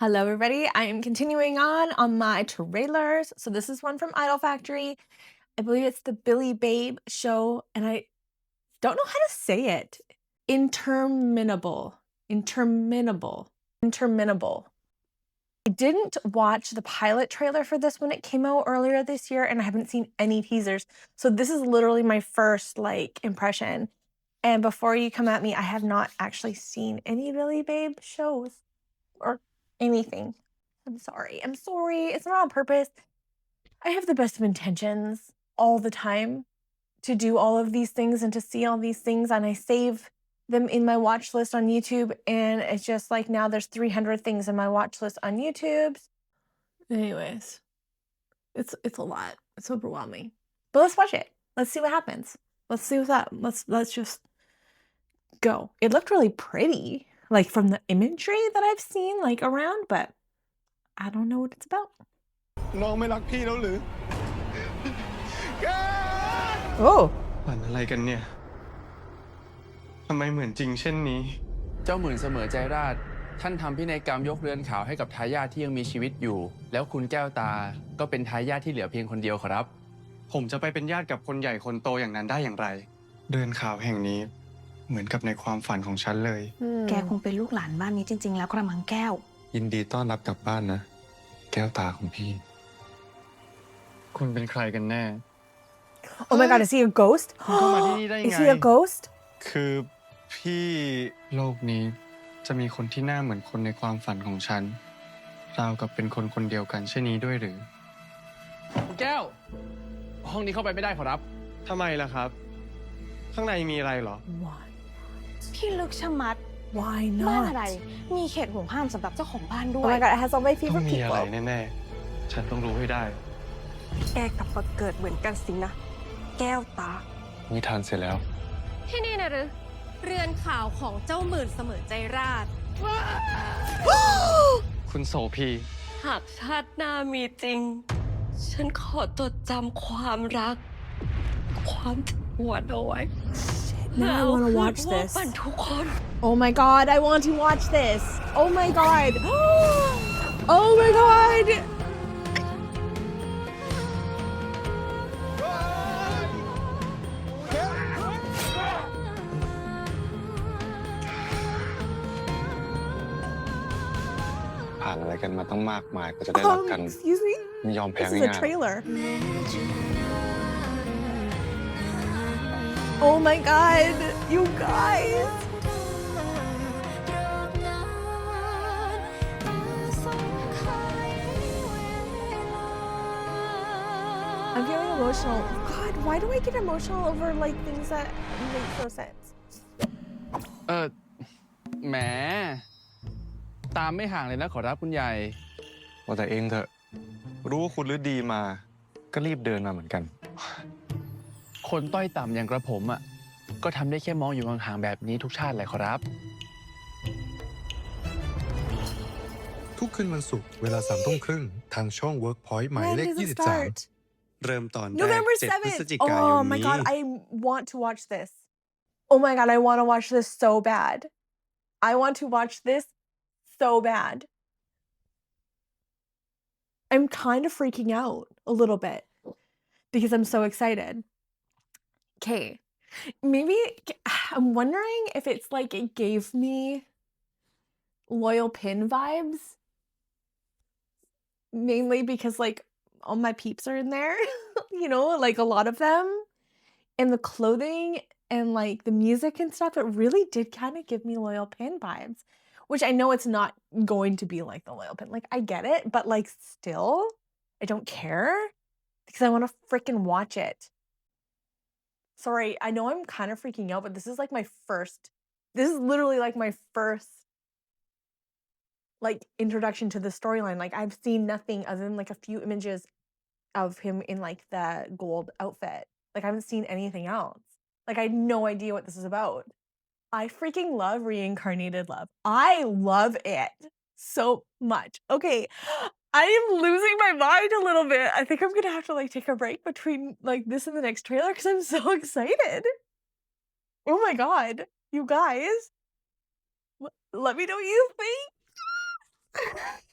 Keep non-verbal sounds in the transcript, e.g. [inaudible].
Hello, everybody. I am continuing on on my trailers. So this is one from Idol Factory. I believe it's the Billy Babe show, and I don't know how to say it. Interminable. Interminable. Interminable. I didn't watch the pilot trailer for this when it came out earlier this year, and I haven't seen any teasers. So this is literally my first like impression. And before you come at me, I have not actually seen any Billy Babe shows or anything. I'm sorry. I'm sorry. It's not on purpose. I have the best of intentions all the time to do all of these things and to see all these things, and I save them in my watch list on YouTube. And it's just like now there's 300 things in my watch list on YouTube. Anyways, it's it's a lot. It's overwhelming. But let's watch it. Let's see what happens. Let's see what's up. Let's let's just go. It looked really pretty, like from the imagery that I've seen like around, but I don't know what it's about. น้องไม่รักพี่แล้วหรือ Oh. ฝันอะไรกันเนี่ยทำไมเหมือนจริงเช่นนี้ เจ้าหมื่นเสมอใจราช ท่านทำพินัยกรรมยกเรือนขาวให้กับทายาทที่ยังมีชีวิตอยู่ แล้วคุณแก้วตาก็เป็นทายาทที่เหลือเพียงคนเดียวครับ ผมจะไปเป็นญาติกับคนใหญ่คนโตอย่างนั้นได้อย่างไร เดินข่าวแห่งนี้ เหมือนกับในความฝันของฉันเลย แกคงเป็นลูกหลานบ้านนี้จริง ๆ แล้วกระมังแก้ว ยินดีต้อนรับกลับบ้านนะ แก้วตาของพี่ คุณเป็นใครกันแน่ Oh my god, is he a ghost? คุณเข้ามาที่นี่ได้ไง Is he a ghost? คือพี่โลกนี้จะมีคนที่หน้าเหมือนคนในความฝันของฉันราวกับเป็นคนคนเดียวกันเช่นนี้ด้วยหรือคุณแก้ว ห้องนี้เข้าไปไม่ได้ขอรับทำไมล่ะครับ ข้างในมีอะไรเหรอ Why? พี่ลึกชะมัด Why บ้าน not? อะไร มีเขตห่วงห้ามสำหรับเจ้าของบ้านด้ Oh วย my god, it has all my ต้อง favorite มีอะไร people. แน่ๆ ฉันต้องรู้ให้ได้ แกกลับมาเกิดเหมือนกันสินะ แก้วตา นิทานเสร็จแล้ว ที่นี่นะหรือเรือนข่าวของเจ้าหมื่นเสมอใจราช คุณโสพี หากชาติหน้ามีจริง ฉันขอจดจำความรัก ความหวนเอาไว้ Now I wanna watch เพื่อ this. พวกมันทุกคน Oh my god, I want to watch this. Oh my god. [gasps] Oh my god. ผ่านอะไรกันมาต้องมากมายก็จะได้รัก Um, กัน excuse me? ไม่ยอมแพ้ This is a ง่าย trailer. Oh my god, you guys. I'm feeling emotional. God, why do I get emotional over like things that make no sense? เออแหม ตามไม่ห่างเลยนะขอรับคุณใหญ่ๆว่าแต่เองเถอะ รู้ว่าคุณฤดีมา ก็รีบเดินมาเหมือนกัน คนต้อยต่ำอย่างกระผมอะก็ทำได้แค่มองอยู่ห่างๆแบบนี้ทุกชาติแหละขอรับ ทุกคืนวันศุกร์เวลาสามทุ่มครึ่งทางช่อง Workpoint หมาย When เลข does it 23 start? เริ่มตอนแรก November 7พฤศ 7th. จิกายน Oh my นี้ god, I want to watch this. Oh my god, I want to watch this so bad. I want to watch this so bad. I'm kind of freaking out a little bit because I'm so excited. Okay. Maybe [sighs] I'm wondering if it's like it gave me loyal pin vibes. Mainly because like all my peeps are in there, [laughs] you know, like a lot of them. And the clothing and like the music and stuff, it really did kind of give me loyal pin vibes. Which I know it's not going to be like the loyal pin. Like I get it, but like still, I don't care because I want to freaking watch it. Sorry, I know I'm kind of freaking out, but this is like my first. This is literally like my first like introduction to the storyline. Like I've seen nothing other than like a few images of him in like the gold outfit. Like I haven't seen anything else. Like I had no idea what this is about. I freaking love reincarnated love. I love it so much. Okay, I am losing my mind a little bit. I think I'm gonna have to like take a break between like this and the next trailer because I'm [laughs] so excited. Oh my god, you guys, let me know what you think. [laughs]